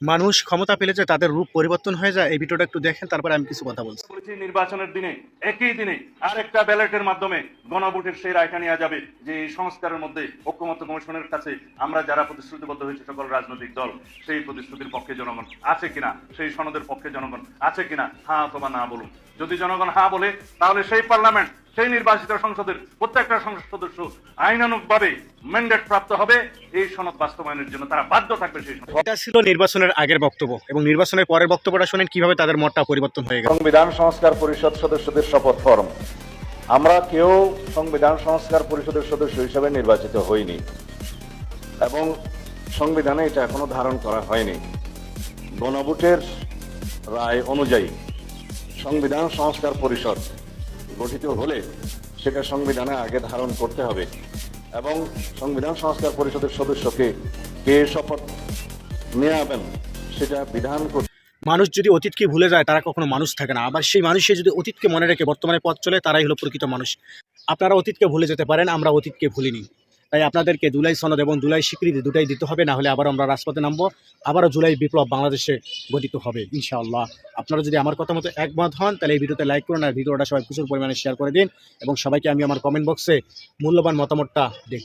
মানুষ ক্ষমতা পেলে যে তাদের রূপ পরিবর্তন হয়ে যায়, এই ভিডিওটা একটু দেখেন, তারপরে আমি কিছু কথা বলছি। নির্বাচনের দিনে, একই দিনে আরেকটা ব্যালটের মাধ্যমে গণভোটের সেই রায়টা নেওয়া যাবে যে এই সংস্কারের মধ্যে ঐক্যমত্য কমিশনের কাছে আমরা যারা প্রতিশ্রুতিবদ্ধ হয়েছে সকল রাজনৈতিক দল, সেই প্রতিশ্রুতির পক্ষে জনগণ আছে কিনা, সেই সনদের পক্ষে জনগণ আছে কিনা হ্যাঁ অথবা না বলুন। যদি জনগণ হ্যাঁ বলে, তাহলে সেই পার্লামেন্ট, সেই নির্বাচিত সংসদের, প্রত্যেকটা সংসদ সদস্য আইনানুগভাবে ম্যান্ডেট প্রাপ্ত হবে এই সনদ বাস্তবায়নের জন্য তারা বাধ্য থাকবে সেই সনদ। এটা ছিল নির্বাচনের আগের বক্তব্য এবং নির্বাচনের পরের বক্তব্যটা শুনেন কীভাবে তাদের মতটা পরিবর্তন হয়ে গেল। সংবিধান সংস্কার পরিষদ সদস্যদের শপথ ফরম। আমরা কেউ সংবিধান সংস্কার পরিষদের সদস্য হিসেবে নির্বাচিত হইনি এবং সংবিধানে এটা এখনও ধারণ করা হয়নি। গণভোটের রায় অনুযায়ী সংবিধান সংস্কার পরিষদ গঠিত হলে সেটা সংবিধানে আগে ধারণ করতে হবে। এবং সংবিধান সংস্কার পরিষদের সদস্যকে কে শপথ নেওয়াবেন সেটা বিধান মানুষ যদি অতীতকে ভুলে যায়, তারা কখনো মানুষ থাকে না। আবার সেই মানুষে যদি অতীতকে মনে রেখে বর্তমানে পথ চলে, তারাই হলো প্রকৃত মানুষ। আপনারা অতীতকে ভুলে যেতে পারেন, আমরা অতীতকে ভুলিনি। তাই আপনাদেরকে জুলাই সনদ এবং জুলাই স্বীকৃতি দুটাই দিতে হবে, না হলে আবার আমরা রাজপথে নামবো। আবারও জুলাই বিপ্লব বাংলাদেশে গঠিত হবে, ইনশাআল্লাহ। আপনারা যদি আমার কথা মতো একমত হন, তাহলে এই ভিডিওতে লাইক করুন আর ভিডিওটা সবাই প্রচুর পরিমাণে শেয়ার করে দিন। এবং সবাইকে আমি আমার কমেন্ট বক্সে মূল্যবান মতামতটা দেখ